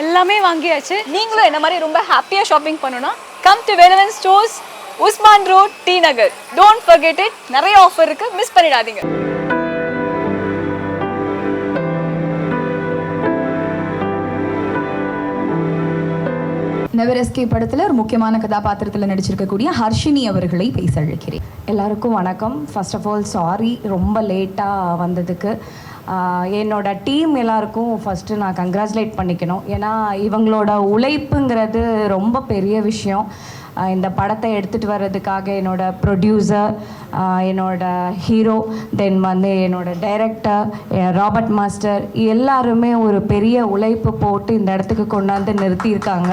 எல்லாமே வாங்கியாச்சு. நீங்களும் என்ன மாதிரி ரொம்ப ஹாப்பியாக ஷாப்பிங் பண்ணணும்னா come to Velavan stores Usman road T Nagar don't forget it. நிறைய ஆஃபர் இருக்கு. மிஸ் பண்ணிடாதீங்க. நெவர் எஸ்கே படத்தில் ஒரு முக்கியமான கதாபாத்திரத்தில் நடிச்சிருக்கக்கூடிய ஹர்ஷினி அவர்களை பேச அழைக்கிறேன். எல்லாருக்கும் வணக்கம். ஃபர்ஸ்ட் ஆஃப் ஆல் சாரி ரொம்ப லேட்டாக வந்ததுக்கு. என்னோட டீம் எல்லாருக்கும் ஃபஸ்ட்டு நான் கங்க்ராச்சுலேட் பண்ணிக்கணும். ஏன்னா இவங்களோட உழைப்புங்கிறது ரொம்ப பெரிய விஷயம். இந்த படத்தை எடுத்துகிட்டு வர்றதுக்காக என்னோட ப்ரொடியூசர் என்னோட ஹீரோ தென் வந்து என்னோட டைரக்டர் ராபர்ட் மாஸ்டர் எல்லாருமே ஒரு பெரிய உழைப்பு போட்டு இந்த இடத்துக்கு கொண்டாந்து நிறுத்தியிருக்காங்க.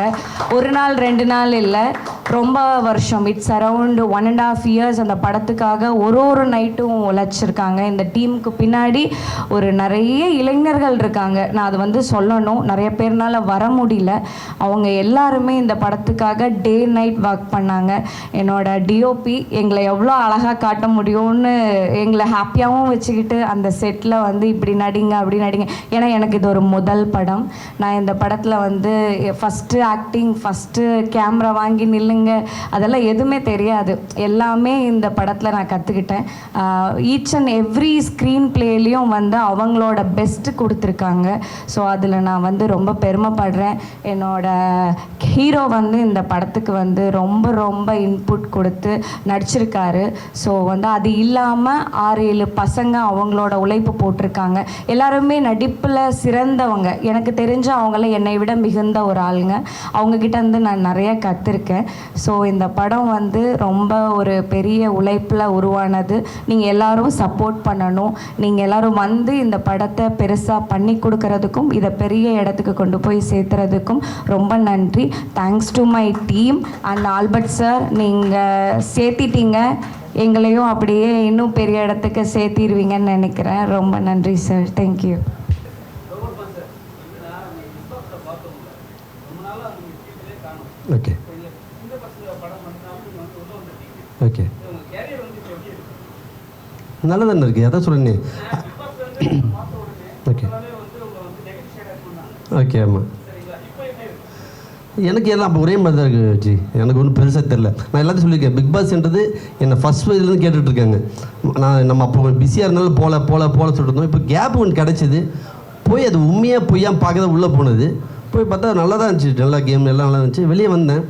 ஒரு நாள் ரெண்டு நாள் இல்லை ரொம்ப வருஷம். It's around one and half years அந்த படத்துக்காக ஒரு ஒரு நைட்டும் உழைச்சிருக்காங்க. இந்த டீமுக்கு பின்னாடி ஒரு நிறைய இளைஞர்கள் இருக்காங்க. நான் அது வந்து சொல்லணும். நிறைய பேர்னால வர முடியல. அவங்க எல்லாருமே இந்த படத்துக்காக டே நைட் ஒர்க் பண்ணாங்க. என்னோட டிஓபி எங்களை எவ்வளோ அழகாக காட்ட முடியும்னு எங்களை ஹாப்பியாகவும் வச்சுக்கிட்டு அந்த செட்டில் வந்து இப்படி நடிங்க அப்படி நடிங்க. ஏன்னா எனக்கு இது ஒரு முதல் படம். நான் இந்த படத்தில் வந்து ஃபஸ்ட்டு ஆக்டிங் ஃபஸ்ட்டு கேமரா வாங்கி நில்லுங்க. அதெல்லாம் எதுவுமே தெரியாது. எல்லாமே இந்த படத்தில் நான் கற்றுக்கிட்டேன் ஈச் அண்ட் எவ்ரி ஸ்க்ரீன் பிளேலையும் வந்து அவங்களோட பெஸ்ட்டு கொடுத்துருக்காங்க. ஸோ அதில் நான் வந்து ரொம்ப பெருமைப்படுறேன். என்னோட ஹீரோ வந்து இந்த படத்துக்கு வந்து ரொம்ப ரொம்ப இன்புட் கொடுத்து நடிச்சிருக்காரு. ஸோ வந்து அது இல்லாமல் ஆறு ஏழு பசங்க அவங்களோட உழைப்பு போட்டிருக்காங்க. எல்லாருமே நடிப்பில் சிறந்தவங்க. எனக்கு தெரிஞ்ச அவங்கள என்னை விட மிகுந்த ஒரு ஆளுங்க. அவங்கக்கிட்ட வந்து நான் நிறைய கற்றுருக்கேன் ஸோ இந்த படம் வந்து ரொம்ப ஒரு பெரிய உழைப்பில் உருவானது. நீங்கள் எல்லாரும் சப்போர்ட் பண்ணணும். நீங்கள் எல்லோரும் வந்து இந்த படத்தை பெருசாக பண்ணி கொடுக்கறதுக்கும் இதை பெரிய இடத்துக்கு கொண்டு போய் சேர்த்துறதுக்கும் ரொம்ப நன்றி. Thanks to my team and Albert sir நீங்கள் சேர்த்திட்டீங்க. எங்களையும் அப்படியே இன்னும் பெரிய இடத்துக்கு சேர்த்திடுவீங்கன்னு நினைக்கிறேன். ரொம்ப நன்றி சார். தேங்க்யூ ஓகே ஓகே நல்லா தானே இருக்கு? அதான் சொல்லுங்க ஓகே ஓகே ஆமாம் எனக்கு எல்லாம் அப்போ ஒரே மாதிரி தான் இருக்குது ஜி எனக்கு ஒன்றும் பெருசாக தெரில நான் எல்லாத்தையும் சொல்லியிருக்கேன். பிக் பாஸ்ன்றது என்னை ஃபஸ்ட் வயதுலேருந்து கேட்டுட்டு இருக்காங்க. நான் நம்ம அப்போ பிஸியாக இருந்தாலும் போல போல போல சொல்லிட்டு இருந்தோம். இப்போ கேப் ஒன்று கிடச்சிது. போய் அது உண்மையாக பொய்யா பார்க்க உள்ளே போனது. போய் பார்த்தா நல்லா தான் இருந்துச்சு. நல்லா கேம் எல்லாம் நல்லா இருந்துச்சு. வெளியே வந்தேன்.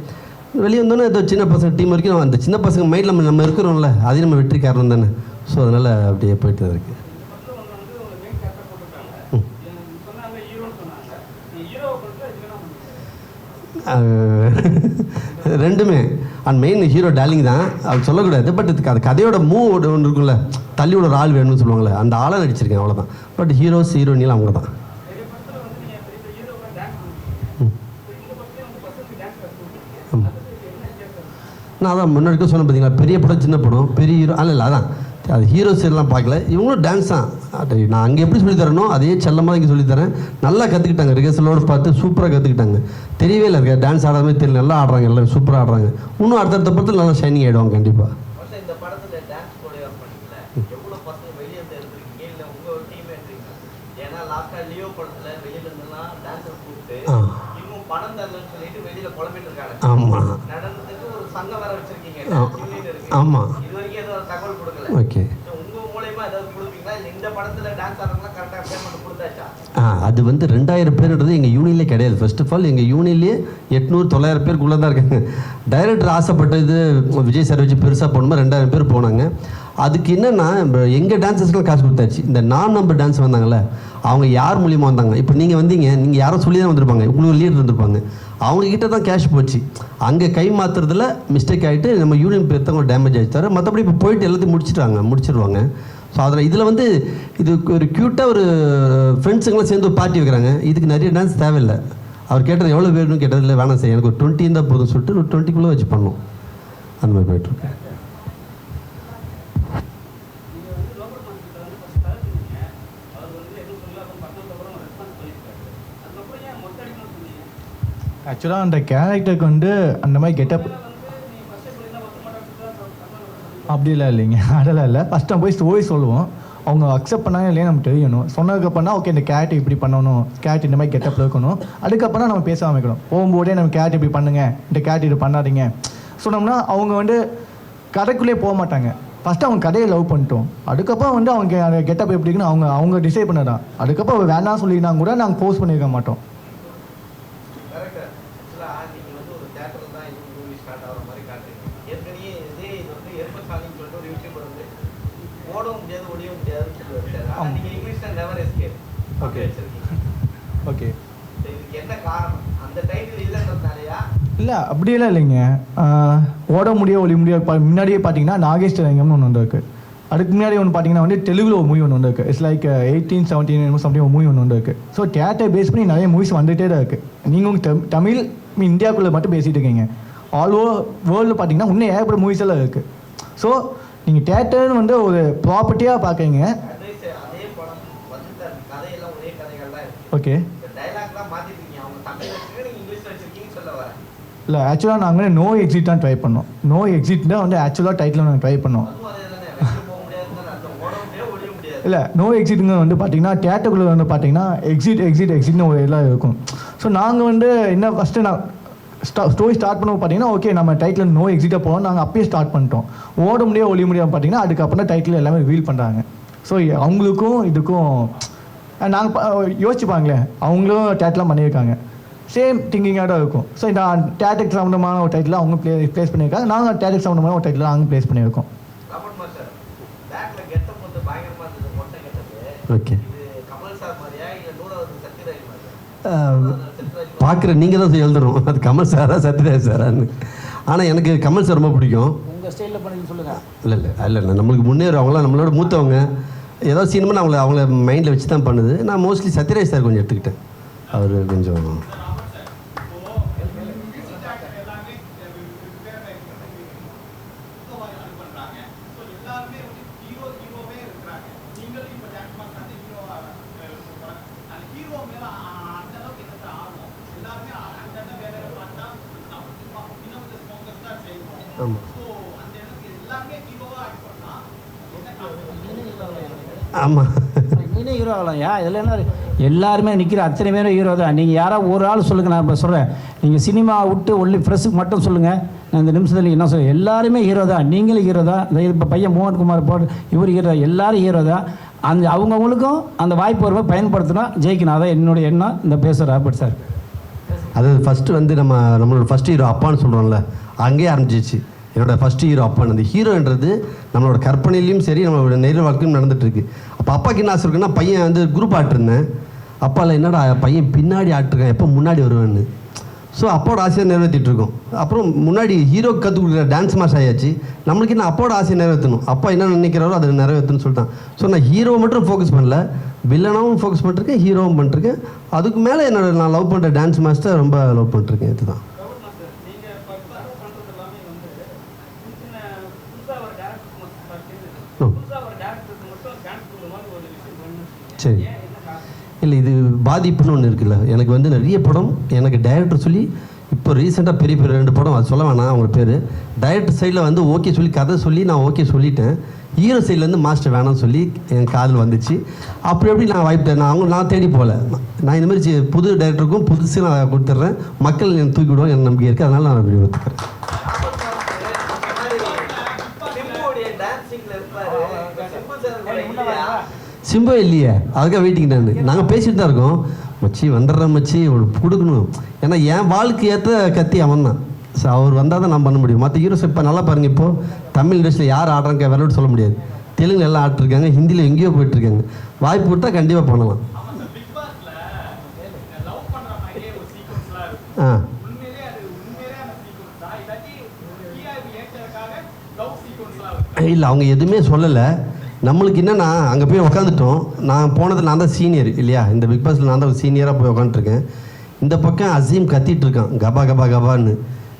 வெளியே வந்தோன்னே ஏதோ சின்ன பசங்க டீம் வரைக்கும் அந்த சின்ன பசங்க மைண்டில் நம்ம நம்ம இருக்கிறோம்ல அதே நம்ம வெற்றி காரணம் தானே. ஸோ அதனால் அப்படியே போயிட்டு தான் இருக்கு. அஹ் ரெண்டுமே. அண்ட் மெயின் ஹீரோ டார்லிங் தான். அது சொல்லக்கூடாது. பட் இதுக்கு அது கதையோட மூவோட ஒன்று இருக்கும்ல. தள்ளி விட ஒரு ஆள் வேணும்னு சொல்லுவாங்களே அந்த ஆளை நடிச்சிருக்கேன் அவ்வளோதான் பட் ஹீரோஸ் ஹீரோனியில் அவங்க தான். நான் அதான் முன்னாடி சொன்னேன் பார்த்தீங்களா பெரிய படம் சின்ன படம். பெரிய ஹீரோ அல்ல இல்லை அதான். அது ஹீரோஸ் எல்லாம் பார்க்கல. இவங்களும் டான்ஸ் தான். அது நான் அங்கே எப்படி சொல்லித் தரனோ அதே செல்லமாக இங்கே சொல்லித்தரேன் நல்லா கற்றுக்கிட்டாங்க ரிகர்சலோடு பார்த்து சூப்பராக கற்றுக்கிட்டாங்க தெரியவே இல்லை டான்ஸ் ஆடாத மாதிரி தெரியல. நல்லா ஆடுறாங்க. எல்லாம் சூப்பராக ஆடுறாங்க. இன்னும் அடுத்தடுத்த படத்தில் நல்லா ஷைனிங் ஆகிடுவாங்க கண்டிப்பாக ஆமாம் நடனத்துக்கு ஓகே ஆ அது வந்து ரெண்டாயிரம் பேர்ன்றது எங்கள் யூனியன்லே கிடையாது. ஃபர்ஸ்ட் ஆஃப் ஆல் எங்கள் யூனியன்லேயே எட்நூறு தொள்ளாயிரம் பேருக்குள்ளே தான் இருக்காங்க. டைரக்டர் ஆசைப்பட்டது விஜய் சார் வச்சு பெருசாக போகணுமா? ரெண்டாயிரம் பேர் போனாங்க. அதுக்கு என்னென்னா எங்கள் டான்ஸர்ஸ்க்குலாம் காசு கொடுத்தாச்சு. இந்த நான் நம்பர் டான்ஸ் வந்தாங்கல்ல அவங்க யார் மூலியமாக வந்தாங்க? இப்போ நீங்கள் வந்தீங்க நீங்கள் யாரும் சொல்லி தான் வந்திருப்பாங்க. உங்களுக்கு லீடர் இருந்திருப்பாங்க. அவங்கக்கிட்ட தான் கேஷ் போச்சு. அங்கே கை மாற்றுறதுல மிஸ்டேக் ஆகிட்டு நம்ம யூனியன் பேர் தான் டேமேஜ் ஆகிடுச்சு தவிர மற்றபடி இப்போ போயிட்டு எல்லாத்தையும் முடிச்சிட்டாங்க முடிச்சிருவாங்க. ஸோ அதில் இதில் வந்து இது ஒரு க்யூட்டாக ஒரு ஃப்ரெண்ட்ஸுங்களாம் சேர்ந்து ஒரு பார்ட்டி வைக்கிறாங்க. இதுக்கு நிறைய டான்ஸ் தேவையில்லை. அவர் கேட்டது எவ்வளோ வேணும்னு கேட்டதில்ல வேணாம் சார். எனக்கு ஒரு டுவெண்ட்டி இருந்தால் போதும் சொல்லிட்டு ஒரு டுவெண்ட்டிக்குள்ளே வச்சு பண்ணோம். அந்த மாதிரி போயிட்டுருக்கேன் ஆக்சுவலாக அந்த கேரக்டருக்கு வந்து அந்த மாதிரி கெட்டப் அப்படிலாம் இல்லைங்க. அதெல்லாம் இல்லை. ஃபஸ்ட் போய் ஸ்டோரி சொல்லுவோம். அவங்க அக்செப்ட் பண்ணாங்க இல்லையா நமக்கு தெரியணும். சொன்னதுக்கப்புறம்னா ஓகே இந்த கேட் இப்படி பண்ணணும். கேட் இந்த மாதிரி கெட்டப்பில் இருக்கணும். அதுக்கப்புறம் நம்ம பேச ஆரம்பிக்கணும். போகும்போதே நம்ம கேட் இப்படி பண்ணுங்க. இந்த கேட் இது பண்ணாதீங்க. சொன்னோம்னா அவங்க வந்து கதைக்குள்ளே போக மாட்டாங்க. ஃபஸ்ட்டு அவங்க கதையை லவ் பண்ணிட்டோம். அதுக்கப்புறம் வந்து அவங்க அந்த கெட்டப் எப்படி இருக்குன்னு அவங்க அவங்க டிசைட் பண்ணதான். அதுக்கப்புறம் வேணாம் சொல்லியிருந்தாங்க கூட நாங்கள் போஸ்ட் பண்ணியிருக்க மாட்டோம் கரெக்ட் ஆக்சுவலாக நீங்கள் வந்து ஒரு தேட்டரில் தான் இது மூவி ஸ்டார்ட் ஆகிற மாதிரி காட்டுறீங்க ஏற்கனவே இதே இது வந்து எருமசாலின்னு சொல்லிட்டு ஒரு யூடியூபர் வந்து ஓடவும் முடியாது ஒழியவும் முடியாதுன்னு சொல்லி வச்சாரு ஆனால் நீங்கள் இங்கிலீஷில் நெவர் எஸ்கேப் ஓகே ஓகே இல்லை அப்படியெல்லாம் இல்லைங்க. ஓட முடிய ஒளி முடிய முன்னாடியே பார்த்தீங்கன்னா நாகேஷ் ரங்கம்னு ஒன்று வந்திருக்கு அதுக்கு முன்னாடி ஒன்று பார்த்தீங்கன்னா வந்து தெலுங்குல ஒரு மூவி ஒன்று வந்திருக்கு it's like eighteen seventeen something ஒரு மூவி ஒன்று வந்திருக்கு ஸோ தேட்டர் பேஸ் பண்ணி நிறைய மூவிஸ் வந்துகிட்டே தான் இருக்குது நீங்கள் உங்கள் தமிழ் இந்தியாவுக்குள்ளே மட்டும் பேசிகிட்டு இருக்கீங்க. ஆல் ஓவர் வேர்ல்டு பார்த்தீங்கன்னா இன்னும் ஏகப்பட்ட மூவிஸ் எல்லாம் இருக்குது ஸோ நீங்கள் தேட்டர்னு வந்து ஒரு ப்ராப்பர்ட்டியாக பார்க்குறீங்க படம் கதையெல்லாம் ஒரே இருக்கு. ஓகே இந்த டைலாக்லாம் மாற்றிருக்கீங்க அவங்க தமிழ் வச்சிருக்கீங்க நீங்கள் இங்கிலீஷ் வச்சிருக்கீங்கன்னு சொல்ல வரேன். இல்லை ஆக்சுவலாக நாங்கள் நோ எக்ஸிட் தான் ட்ரை பண்ணோம். நோ எக்ஸிட் தான் வந்து ஆக்சுவலாக டைட்டில் நாங்கள் ட்ரை பண்ணோம். இல்லை நோ எக்ஸிட்டுங்க வந்து பார்த்தீங்கன்னா தேட்டருக்குள்ளே வந்து பார்த்தீங்கன்னா எக்ஸிட் எக்ஸிட் எக்ஸிட்னு ஒரு எல்லாம் இருக்கும். ஸோ நாங்கள் வந்து என்ன ஃபஸ்ட்டு நான் ஸ்டா ஸ்டோரி ஸ்டார்ட் பண்ண பார்த்தீங்கன்னா ஓகே நம்ம டைட்டில் நோ எக்ஸிட்டாக போகணும் நாங்கள் அப்பயே ஸ்டார்ட் பண்ணிட்டோம். ஓட முடியாது ஒளி முடியாது பார்த்தீங்கன்னா அதுக்கப்புறம் தான் டைட்டில் எல்லாமே ரிவீல் பண்ணுறாங்க ஸோ அவங்களுக்கும் இதுக்கும் நாங்கள் யோசிச்சுப்பாங்களேன். அவங்களும் டேட்லாம் பண்ணியிருக்காங்க. சேம் திங்கிங்காக தான் இருக்கும். ஸோ இந்த டேட்டுக்கு சம்மந்தமான ஒரு டைட்டில் அவங்க ப்ளே ப்ளேஸ் பண்ணியிருக்காங்க. நாங்கள் டேட்டுக்கு சம்மந்தமான ஒரு டைட்டில் நாங்கள் ப்ளேஸ் பண்ணியிருக்கோம். ஓகே பார்க்குற நீங்கள் தான் எழுதணும் அது கமல் சாரா சத்யராஜ் சாரான்னு ஆனால் எனக்கு கமல் சார் ரொம்ப பிடிக்கும். உங்கள் ஸ்டைலில் பண்ணி சொல்லுங்கள் இல்லை இல்லை இல்லை இல்லை. நம்மளுக்கு முன்னேறும். அவங்களாம் நம்மளோட மூத்தவங்க. ஏதோ சினிமா நான் அவங்கள அவங்கள மைண்டில் வச்சு தான் பண்ணுது. நான் மோஸ்ட்லி சத்யராஜ் சார் கொஞ்சம் எடுத்துக்கிட்டேன். அவர் கொஞ்சம் ஆமாம் ஆமாம் நீனே ஹீரோ ஆகலாம்யா இதில் என்ன? எல்லாருமே நிற்கிற அத்தனை பேரும் ஹீரோ தான். நீங்கள் யாராவது ஒரு ஆள் சொல்லுங்கள் நான் இப்போ சொல்கிறேன் நீங்கள் சினிமா விட்டு ஒன்லி ஃப்ரெஷ்ஷுக்கு மட்டும் சொல்லுங்கள் நான் இந்த நிமிஷத்தில் என்ன சொல்ல எல்லாருமே ஹீரோ தான். நீங்களும் ஹீரோ தான். இந்த இப்போ பையன் மோகன் குமார் போட்டு இவர் ஹீரோ எல்லாரும் ஹீரோ தான். அந்த அவங்கவுங்களுக்கும் அந்த வாய்ப்பு வரும்போது பயன்படுத்தினா ஜெயிக்கணும். அதான் என்னுடைய எண்ணம். இந்த பேசுகிற ராபர்ட் சார். அது ஃபஸ்ட்டு வந்து நம்ம நம்மளோட ஃபஸ்ட் ஹீரோ அப்பான்னு சொல்கிறோம்ல அங்கேயே ஆரம்பிச்சிச்சு. என்னோட ஃபஸ்ட் ஹீரோ அப்பன். அந்த ஹீரோன்றது நம்மளோட கற்பனையிலையும் சரி நம்மளோட நேர வாழ்க்கையும் நடந்துட்டுருக்கு. அப்போ அப்பாவுக்கு என்ன ஆசை இருக்குன்னா பையன் வந்து குரூப் ஆட்டிருந்தேன். அப்பாவில் என்னடா பையன் பின்னாடி ஆட்டிருக்கான் எப்போ முன்னாடி வருவேன்னு. ஸோ அப்பாவோட ஆசையை நிறைவேற்றிட்டு இருக்கோம் அப்புறம் முன்னாடி ஹீரோ கற்றுக் கொடுக்குற டான்ஸ் மாஸ் ஆயாச்சு. நம்மளுக்கு என்ன அப்பாவோட ஆசையை நிறைவேற்றணும் அப்பா என்ன நினைக்கிறாரோ அதை நிறைவேற்றணும்னு சொல்லிட்டான். ஸோ நான் ஹீரோவை மட்டும் ஃபோக்கஸ் பண்ணல. வில்லனாகவும் ஃபோக்கஸ் பண்ணிருக்கேன் ஹீரோவும் பண்ணிருக்கேன் அதுக்கு மேலே என்னோட நான் லவ் பண்ணுற டான்ஸ் மாஸ்டர் ரொம்ப லவ் பண்ணிருக்கேன் இதுதான். சரி. இல்லை இது பாதிப்புன்னு ஒன்று இருக்குல்ல. எனக்கு வந்து நிறைய படம் எனக்கு டைரக்டர் சொல்லி இப்போ ரீசெண்டாக பெரிய பெரிய ரெண்டு படம் அது சொல்ல வேணாம் அவங்க பேர். டைரக்டர் சைடில் வந்து ஓகே சொல்லி கதை சொல்லி நான் ஓகே சொல்லிட்டேன். ஹீரோ சைட்லேருந்து மாஸ்டர் வேணாம்னு சொல்லி என் காதில் வந்துச்சு. அப்படி எப்படி நான் வாய்ப்பு நான் அவங்க நான் தேடி போகல. நான் இந்த மாதிரி புது டைரக்டருக்கும் புதுசு நான் கொடுத்துட்றேன். மக்கள் என்னை தூக்கி விடுவாங்க எனக்கு நம்பிக்கை இருக்குது அதனால் நான் அப்படி ஒத்துக்கிறேன். சிம்பு இல்லையே? அதுக்காக வெயிட்டிங் நான். நாங்கள் பேசிட்டு தான் இருக்கோம். மச்சி வந்துடுறேன் மச்சி. கொடுக்கணும் ஏன்னா என் வாழ்க்கை ஏற்ற கத்தி அவன் தான் ஸோ அவர் வந்தால் தான் நான் பண்ண முடியும். மற்ற ஹீரோஸ் இப்போ நல்லா பாருங்கள் இப்போது தமிழ் இண்டஸ்ட்ரியில் யார் ஆடுறாங்க விளையாட்டு சொல்ல முடியாது. தெலுங்கு எல்லாம் ஆட்டிருக்காங்க ஹிந்தியில் எங்கேயோ போயிட்டுருக்காங்க. வாய்ப்பு கொடுத்தா கண்டிப்பாக பண்ணலாம். ஆ. இல்லை அவங்க எதுவுமே சொல்லலை. நம்மளுக்கு என்னென்னா அங்கே போய் உக்காந்துட்டோம். நான் போனது நான் தான் சீனியர் இல்லையா? இந்த பிக் பாஸில் நான் தான் சீனியராக போய் உக்காந்துருக்கேன் இந்த பக்கம் அசீம் கத்திட்டு இருக்கான். கபா கபா கபான்னு.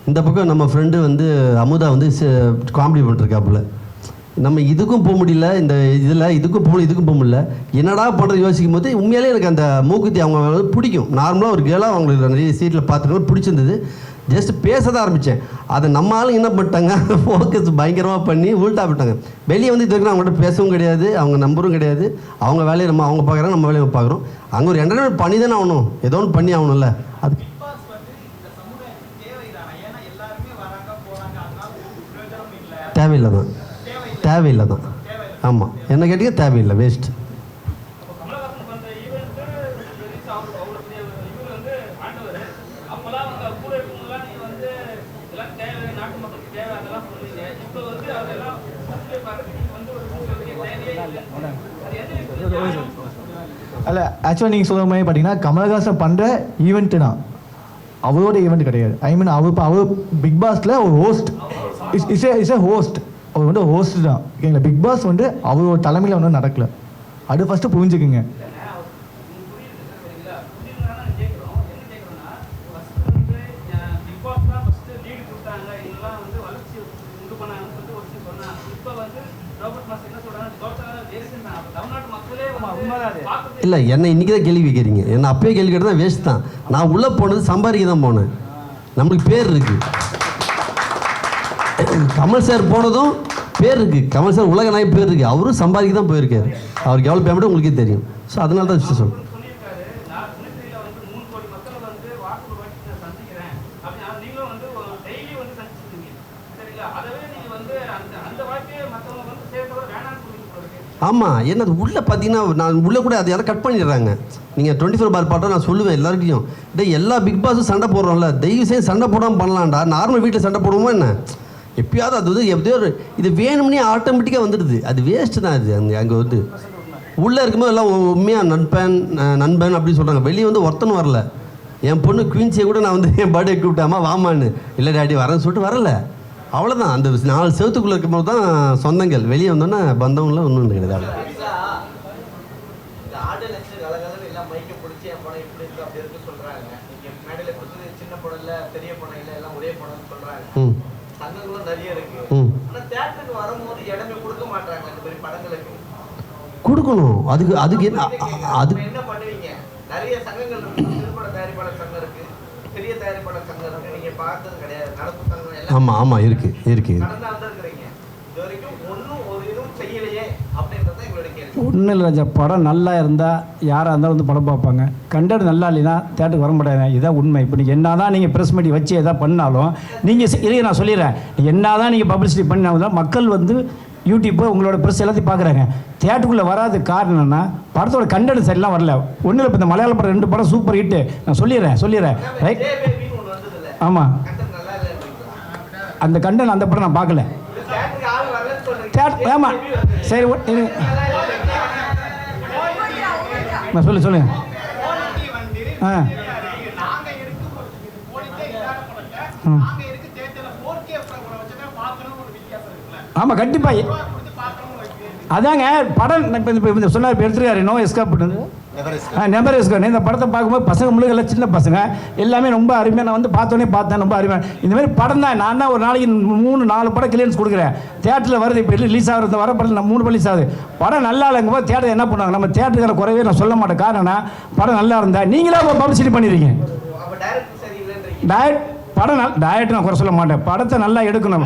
இந்த பக்கம் நம்ம ஃப்ரெண்டு வந்து அமுதா வந்து காமெடி பண்ணிருக்காப்புல நம்ம இதுக்கும் போக முடியல இந்த இதில் இதுக்கும் போகல இதுக்கும் போக முடியல. என்னடா பண்ணுறது யோசிக்கும் போது உண்மையிலே எனக்கு அந்த மூக்குத்தி அவங்க பிடிக்கும். நார்மலாக ஒரு கேளாக அவங்களுக்கு நிறைய சீட்டில் பார்த்துருக்கோம் பிடிச்சிருந்தது. ஜஸ்ட் பேச தான் ஆரம்பித்தேன் அதை நம்ம ஆளுங்க என்ன பண்ணிட்டாங்க? ஃபோக்கஸ் பயங்கரமாக பண்ணி உள்டா விட்டாங்க. வெளியே வந்து இது வரைக்கும் அவங்கள்ட்ட பேசவும் கிடையாது அவங்க நம்பரும் கிடையாது. அவங்க வேலையை நம்ம அவங்க பார்க்குறாங்க நம்ம வேலையை பார்க்குறோம். அங்கே ஒரு என்டர்டைன்மெண்ட் பண்ணி தானே ஆகணும். ஏதோ ஒன்று பண்ணி ஆகணும்ல. அதுக்கு தேவையில்லை. தான் தேவையில்லை. தான் ஆமாம் என்ன கேட்டீங்க தேவையில்லை. வேஸ்ட் அல்ல ஆக்சுவலாக நீங்கள் சொல்கிற மாதிரி பார்த்தீங்கன்னா கமலஹாசன் பண்ணுற ஈவெண்ட்டு தான் அவரோட ஈவெண்ட் கிடையாது. ஐ மீன் அவர் இப்போ அவர் பிக் பாஸில் ஒரு host is is a is a host அவர் வந்து ஹோஸ்ட் தான். ஓகேங்களா? பிக் பாஸ் வந்து அவரோட தலைமையில் ஒன்றும் நடக்கல. அது ஃபஸ்ட்டு புரிஞ்சுக்குங்க. இல்லை என்னை இன்றைக்கி தான் கேள்வி கேட்குறீங்க. என்னை அப்பயே கேள்வி கேட்டு தான் வேஸ்ட் தான். நான் உள்ளே போனது சம்பாதிக்க தான் போனேன். நம்மளுக்கு பேர் இருக்குது கமல் சார் போனதும் பேர் இருக்குது கமல் சார் உலக நாய் பேர் இருக்குது அவரும் சம்பாதிக்க தான் போயிருக்காரு. அவருக்கு எவ்வளோ பேமெண்ட் உங்களுக்கே தெரியும். ஸோ அதனால தான் விஷயம் மற்றவங்க ஆமாம் ஏன்னா அது உள்ளே பார்த்தீங்கன்னா நான் உள்ளே கூட அதை யாரும் கட் பண்ணிடுறாங்க. நீங்கள் டுவெண்ட்டி ஃபோர் பார் பாட்டை நான் சொல்லுவேன் எல்லாருக்கையும் டே எல்லா பிக் பாஸும் சண்டை போடுறோம்ல தயவு செய்து சண்டை போடாமல் பண்ணலாம்டா. நார்மல் வீட்டில் சண்டை போடுவோமா என்ன? எப்பயாவது அது வந்து எப்படியோ ஒரு இது வேணும்னே ஆட்டோமேட்டிக்காக வந்துடுது. அது வேஸ்ட்டு தான் அது அங்கே அங்கே வந்து. உள்ளே இருக்கும்போது எல்லாம் உண்மையாக நண்பன் நண்பன் அப்படின்னு சொல்கிறாங்க வெளியே வந்து ஒருத்தன் வரல. என் பொண்ணு குயின்சியை கூட நான் வந்து என் பர்த்டே கூப்பிட்டாமா வாமான்னு இல்லை டேடி வரேன்னு சொல்லிட்டு வரல. அவ்வளோதான் அந்த நாலு செவத்துக்குள்ளே இருக்கும்போது தான் சொந்தங்கள். வெளியே வந்தோன்னே பந்தவங்களாம் ஒன்றும் கிடையாது கொடுக்கணும். அதுக்கு அதுக்கு என்ன அது நிறைய சங்கங்கள் இருக்கு சிறுபட தயாரிப்பாளர் சங்கம் இருக்கு பெரிய தயாரிப்பாளர் சங்கம் இருக்கு நீங்க பார்த்தது கிடையாது. நடப்பு சங்கம் எல்லாம் ஆமாம் ஆமாம் இருக்குது இருக்குது கடந்து வந்திருக்கிறீங்க இது வரைக்கும் ஒன்றும் ஒரு இதுவும் செய்யலையே அப்படின்றது தான் எங்களுடைய கேள்வி. ஒன்றும் இல்லை ராஜா. படம் நல்லா இருந்தால் யாராக இருந்தாலும் வந்து படம் பார்ப்பாங்க. கண்டது நல்லா இல்லைன்னா தேட்டருக்கு வர மாட்டாங்க. இதான் உண்மை. இப்போ நீங்கள் என்ன தான் நீங்கள் ப்ரெஸ் மீட் வச்சு எதாவது பண்ணாலும் நீங்கள் இருங்க நான் சொல்லிடுறேன். என்ன தான் நீங்கள் பப்ளிசிட்டி பண்ணாலும் மக்கள் வந்து யூடியூப்பு உங்களோட ப்ரெஸ் எல்லாத்தையும் பார்க்குறாங்க தேட்டருக்குள்ளே வராது காரணம் என்னன்னா படத்தோட கண்டென்ட் சரிலாம் வரல. ஒன்றும் இல்லை இப்போ இந்த மலையாள படம் ரெண்டு படம் சூப்பர் ஹிட்டு நான் சொல்லிடுறேன் சொல்லிடுறேன். ரைட் ஆமாம் அந்த கண்டென்ட் அந்த படம் நான் பார்க்கல தேட்டர் ஆமாம் சரி நான் சொல்லு சொல்லுங்க ஆ. ம். ஆமாம் கண்டிப்பாக அதாங்க படம் இப்போ இப்போ இந்த சொன்னார் இப்போ எடுத்துருக்காரு நோ எஸ்கேப் ஆ நெம்பர் எஸ்கேப் இந்த படத்தை பார்க்கும்போது பசங்க முழுக்க எல்லாம் சின்ன பசங்க. எல்லாமே ரொம்ப அருமையாக நான் வந்து பார்த்தோன்னே பார்த்தேன் ரொம்ப அருமையாக இந்த மாதிரி படம் தான் நான் தான் ஒரு நாளைக்கு மூணு நாலு படம் கிளியன்ஸ் கொடுக்குறேன். தேட்டரில் வருது இப்போ ரிலீஸ் ஆகிறது வர படம் நான் மூணு ரிலீஸ் ஆகுது. படம் நல்லா இல்லைங்க போது தேட்டர் என்ன பண்ணுவாங்க? நம்ம தேட்டருக்கிற குறைவே நான் சொல்ல மாட்டேன். காரணம் என்ன, படம் நல்லா இருந்தா நீங்களே பப்ளிசிட்டி பண்ணிடுறீங்க. டயட் படம் நல் டயட் நான் குறை சொல்ல மாட்டேன். படத்தை நல்லா எடுக்கணும்.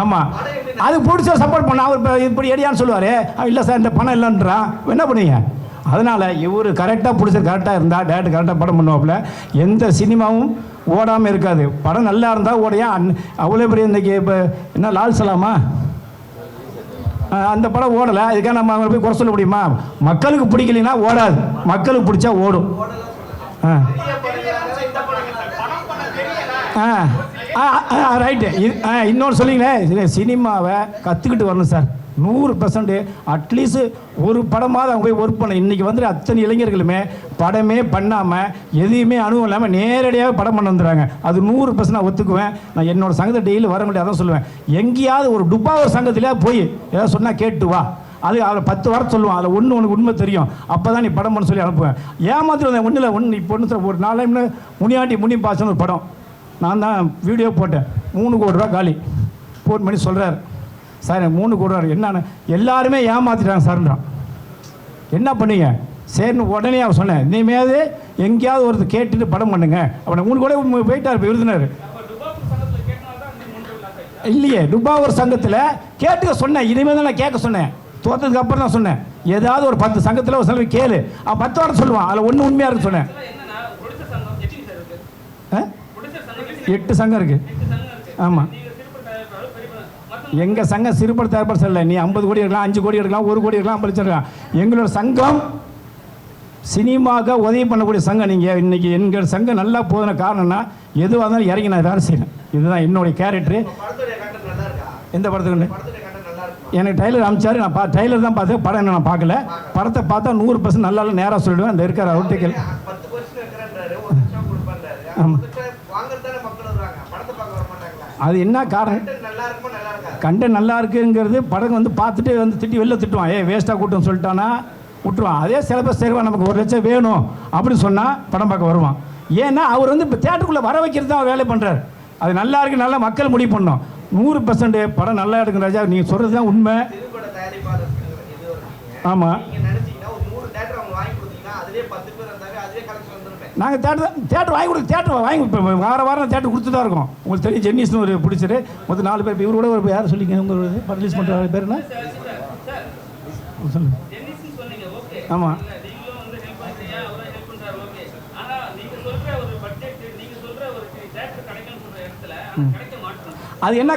ஆமாம் அது பிடிச்ச சப்போர்ட் பண்ண அவர் இப்போ இப்படி எடியான்னு சொல்லுவார். இல்லை சார் இந்த பணம் இல்லைன்றான் என்ன பண்ணுவீங்க? அதனால் இவர் கரெக்டாக பிடிச்ச கரெக்டாக இருந்தால் டேரக்டர் கரெக்டாக படம் பண்ணுவாப்புல. எந்த சினிமாவும் ஓடாமல் இருக்காது. படம் நல்லா இருந்தால் ஓடையா? அவ்வளோ பெரிய இன்றைக்கி இப்போ என்ன லால் சலாமா? அந்த படம் ஓடலை. இதுக்காக நம்ம அவங்களை போய் குறை சொல்ல முடியுமா? மக்களுக்கு பிடிக்கலைன்னா ஓடாது. மக்களுக்கு பிடிச்சா ஓடும். ஆ. ரைட்டு ஆ இன்னொன்று சொல்லிங்களேன் சினிமாவை கற்றுக்கிட்டு வரணும் சார் நூறு பர்சன்ட் அட்லீஸ்ட் ஒரு படமாவது அவங்க போய் ஒர்க் பண்ண இன்றைக்கி வந்து அத்தனை இளைஞர்களுமே படமே பண்ணாமல் எதையுமே அனுபவம் இல்லாமல் நேரடியாக படம் பண்ண வந்துடுறாங்க. அது நூறு பர்சன்ட் நான் ஒத்துக்குவேன். நான் என்னோட சங்கத்தை டெய்லி வர முடியாது அதான் சொல்லுவேன். எங்கேயாவது ஒரு டுப்பாவர் சங்கத்திலே போய் ஏதாவது சொன்னால் கேட்டு வா. அது அதில் பத்து வாரம் சொல்லுவான். அதில் ஒன்று உனக்கு உண்மை தெரியும். அப்போ தான் நீ படம் பண்ண சொல்லி அனுப்புவேன். ஏமாத்திரம் வந்தேன் ஒன்றும் இல்லை ஒன்று இப்போ ஒன்று ஒரு நாலு முனியாண்டி முனி பாசன ஒரு படம். நான் தான் வீடியோ போட்டேன். மூணு கோடி ரூபா காலி. ஃபோன் பண்ணி சொல்கிறார் சார் எனக்கு மூணு கோடி ரூபா என்னன்னு? எல்லாருமே ஏமாத்திட்டாங்க சார்ன்றான் என்ன பண்ணீங்க? சரின்னு உடனே அவர் சொன்னேன் இனிமேல் எங்கேயாவது ஒருத்தர் கேட்டுட்டு படம் பண்ணுங்க. அவனை மூணு கூட போயிட்டார் இப்போ விருதுனர் இல்லையே டுபாவூர் சங்கத்தில் கேட்டுக்க சொன்னேன். இனிமேல் தான் நான் கேட்க சொன்னேன். தோத்ததுக்கு அப்புறம் தான் சொன்னேன். ஏதாவது ஒரு பத்து சங்கத்தில் ஒரு சிலர் கேளு. அவன் பத்து வாரம் சொல்லுவான். அதில் ஒன்று உண்மையாக இருக்கு சொன்னேன் ஆ? எட்டு சங்கம் இருக்குது ஆமாம் எங்கள் சங்கம் சிறுபட தயாரிப்பாளர் சொல்லல. நீ ஐம்பது கோடி எடுக்கலாம் அஞ்சு கோடி எடுக்கலாம் ஒரு கோடி எடுக்கலாம் ஐம்பது லட்சம் எடுக்கலாம் எங்களோட சங்கம் சினிமாவுக்கு உதவி பண்ணக்கூடிய சங்கம் நீங்கள் இன்றைக்கி எங்கள் சங்கம் நல்லா போதுன காரணம்னா எதுவாக இருந்தாலும் இறங்கி நான் வேலை செய்யணும் இதுதான் என்னுடைய கேரக்டரு எந்த படத்துக்கு எனக்கு டைலர் அமிச்சாரு. நான் பா டைலர் தான் பார்த்தேன் படம் என்ன நான் பார்க்கல. படத்தை பார்த்தா நூறு பர்சன்ட் நல்லா நேராக சொல்லிடுவேன். அந்த இருக்கிற அவுட்டிக்கல் ஆமாம் பர்சன்ட் இருக்கிறேன்றாரு ஒரு லட்சம் கொடுப்பான்றாரு ஆமா. ஒரு லட்சம் வாங்குறதானே மக்கள் வருவாங்க படத்தை பார்க்க வர மாட்டாங்களா அது என்ன காரணம்? கண்டென்ட் நல்லா இருக்குங்கிறது படம் வந்து பார்த்துட்டு வந்து திட்டி வெளில திட்டுவான். ஏ வேஸ்ட்டாக கூட்டம் சொல்லிட்டானா? விட்டுருவான். அதே சில பேர் சரிவா நமக்கு ஒரு லட்சம் வேணும் அப்படின்னு சொன்னால் படம் பார்க்க வருவான். ஏன்னா அவர் வந்து இப்போ தேட்டருக்குள்ளே வர வைக்கிறது தான் அவர் வேலை பண்ணுறாரு அது நல்லா இருக்கு நல்லா மக்கள் முடிவு பண்ணோம். நூறு பர்சன்ட் படம் நல்லா இருக்கு ராஜா. நீங்கள் சொல்கிறது தான் உண்மை. இருக்கீங்க ஆமாம் நீங்க நினைச்சீங்கன்னா ஒரு நூறு தேட்டர் அவங்க வாங்கி கொடுத்தீங்கன்னா அதுலயே பத்து பேர் இருந்தாங்க அதுவே கலெக்ஷன் வந்துருமே நாங்கள் தேட்டர் தேட்டர் வாங்கி கொடுத்து தேட்டர் வாங்கி வார வாரம் தேட்டர் கொடுத்து தான் இருக்கோம். உங்களுக்கு தெரியும் ஜென்னிஸ்னு ஒரு பிடிச்சிரு மொத்தம் நாலு பேர் இவரோட ஒரு யார் சொல்லிங்க? உங்களோட ரிலீஸ் பண்ணுற பேர் என்ன? சொல்லுங்கள் ஆமாம் அது என்ன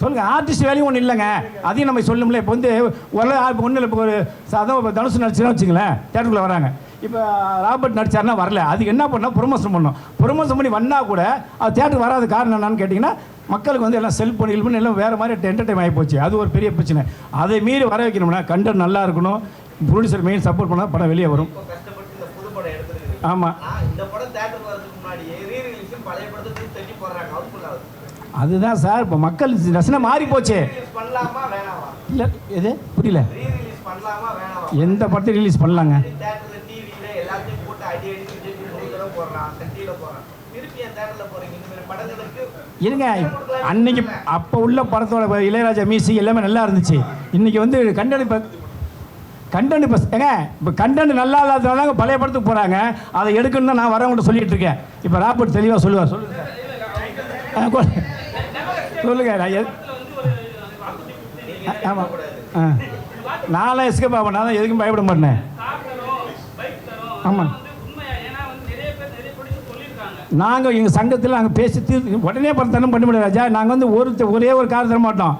சொல்லுங்க ஆர்டிஸ்ட் வேலையும் ஒன்றும் இல்லைங்க. அதையும் நம்ம சொல்லும்ல இப்போ வந்து ஒரு ஒன்றும் இல்லை இப்போ ஒரு சாதம் இப்போ தனுசு நடிச்சுன்னா வச்சுங்களேன் தேட்டருக்குள்ளே வராங்க. இப்போ ராபர்ட் நடிச்சாருன்னா வரல அதுக்கு என்ன பண்ணால் ப்ரொமோஷன் பண்ணோம் ப்ரொமோஷன் பண்ணி வந்தால் கூட அது தேட்டருக்கு வராத காரணம் என்னன்னு கேட்டிங்கன்னா மக்களுக்கு வந்து எல்லாம் செல்ஃபோன் இல்போன் எல்லாம் வேறு மாதிரி என்டர்டைம் ஆகி போச்சு அது ஒரு பெரிய பிரச்சனை அதை மீறி வர வைக்கணும்னா கண்டென்ட் நல்லா இருக்கணும் ப்ரொடியூசர் மெயின் சப்போர்ட் பண்ணால் படம் வெளியே வரும் ஆமாம் அதுதான் சார் இப்போ மக்கள் ரசனை மாறி போச்சு இல்லை எது புரியல எந்த படத்தை ரிலீஸ் பண்ணலாங்க தேட்டர்ல டிவியில எல்லாத்தையும் போட்டு அடி அடி திருப்பி மூணு தடவை போடுறான் சட்டியில போடுறான் இருங்க. அன்னைக்கு அப்போ உள்ள படத்தோட இளையராஜா மியூசிக் எல்லாமே நல்லா இருந்துச்சு. இன்னைக்கு வந்து கண்டென்ட் இப்போ கண்டென்ட் இப்போ ஏங்க இப்போ கண்டென்ட் நல்லா இல்லாததுனால தாங்க பழைய படத்துக்கு போகிறாங்க அதை எடுக்கணும்னு தான் நான் வரவங்கள்ட்ட சொல்லிட்டு இருக்கேன். இப்போ ராபர்ட் தெளிவாக சொல்லுவார். சொல்லுங்க. ஆ, கொ- சொல்லுங்க. நான் ஆமாம் ஆ நான்லாம் எஸ்கே பாப்பா நான் எதுக்கும் பயப்பட மாட்டேன். ஆமாம் நாங்கள் எங்கள் சங்கத்தில் நாங்கள் பேசி தீர்த்து உடனே படம் தரம் பண்ண முடியாது ராஜா. நாங்கள் வந்து ஒரு ஒரே ஒரு கார் தர மாட்டோம்.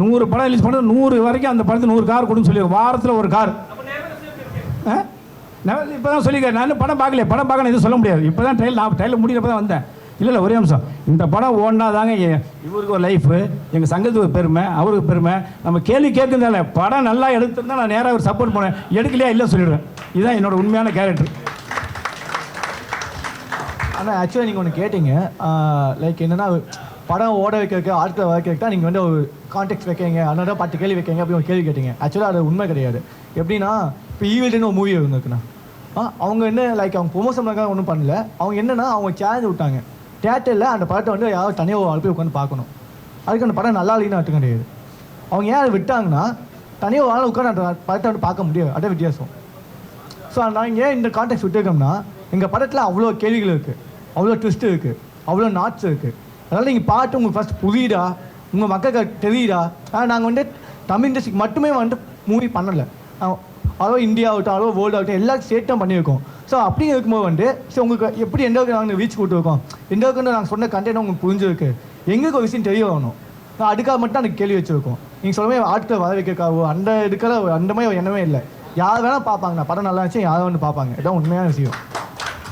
நூறு படம் ரிலீஸ் பண்ண நூறு வரைக்கும் அந்த படத்துக்கு நூறு கார் கொடுன்னு சொல்லி வாரத்தில் ஒரு கார். நான் இப்போ தான் சொல்லிக்கிறேன் நான் படம் பார்க்கல. படம் பார்க்கணும் எதுவும் சொல்ல முடியாது. இப்போ தான் ட்ரையல் நான் ட்ரையல் முடிக்கிறப்ப தான் வந்தேன். இல்லை இல்லை ஒரே நிமிஷம். இந்த படம் ஓடினா தாங்க இவருக்கு ஒரு லைஃபு எங்கள் சங்கத்துக்கு ஒரு பெருமை அவருக்கு பெருமை. நம்ம கேள்வி கேட்குறதால படம் நல்லா எடுத்திருந்தா நான் நேராக ஒரு சப்போர்ட் பண்ணேன் எடுக்கலையா இல்லை சொல்லிடுவேன். இதுதான் என்னோட உண்மையான கேரக்டர் ஆனால் ஆக்சுவலாக நீங்கள் ஒன்று கேட்டீங்க. லைக் என்னென்னா படம் ஓட வைக்க ஆட்களை வர தான் நீங்கள் வந்து ஒரு கான்டெக்ட் வைக்கீங்க அதனால பத்து கேள்வி வைக்கீங்க அப்படி ஒரு கேள்வி கேட்டீங்க. ஆக்சுவலாக அது உண்மை கிடையாது. எப்படின்னா இப்போ ஈவில்டுன்னு ஒரு மூவி இருந்திருக்குண்ணா. ஆ அவங்க என்ன லைக் அவங்க ப்ரொமோஷன் பண்ண ஒன்றும் பண்ணல. அவங்க என்னென்னா அவங்க சேலஞ்ச் விட்டாங்க. தேட்டரில் அந்த படத்தை வந்து யாராவது தனியாக ஒரு உட்காந்து பார்க்கணும். அதுக்கு அந்த படம் நல்லா இல்லைன்னு அர்த்தம் கிடையாது. அவங்க ஏன் அதை விட்டாங்கன்னா தனியாக ஒரு உட்காந்து அந்த படத்தை வந்து பார்க்க முடியாது. அதான் வித்தியாசம். ஸோ நான் ஏன் இந்த கான்டெக்ட் விட்டுருக்கோம்னா எங்கள் படத்தில் அவ்வளோ கேள்விகள் இருக்குது அவ்வளோ ட்விஸ்ட் இருக்குது அவ்வளோ நாட்ஸ் இருக்குது அதனால் நீங்கள் பாட்டு உங்களுக்கு ஃபஸ்ட் புரியுதா? உங்கள் மக்களுக்கு தெரியுதா? ஆனால் நாங்கள் வந்து தமிழ் இண்டஸ்ட்ரிக்கு மட்டுமே வந்து மூவி பண்ணலை. அளவு இந்தியா ஆகட்டும் அளவு வேர்ல்டு ஆகட்டும் எல்லாரும் ஸ்டேட்டும் பண்ணியிருக்கோம். ஸோ அப்படி இருக்கும்போது வந்து ஸோ உங்களுக்கு எப்படி எந்த அளவுக்கு நாங்கள் ரீச் கொடுத்துருக்கோம்? எந்த அளவுக்கு நாங்கள் சொன்ன கண்டென்ட் உங்களுக்கு புரிஞ்சிருக்கு? எங்களுக்கு ஒரு விஷயம் தெரிய வரணும். நான் அதுக்காக மட்டும் அந்த கேள்வி வச்சுருக்கோம். நீங்கள் சொல்லுமே ஆட்களை வர வைக்கிறக்காவோ அந்த இதுக்கெல்லாம் அந்த மாதிரி எண்ணமே இல்லை. யார் வேணால் பார்ப்பாங்க. நான் படம் நல்லா இருந்துச்சு யாரும் வந்து பார்ப்பாங்க. இதான் உண்மையான விஷயம்.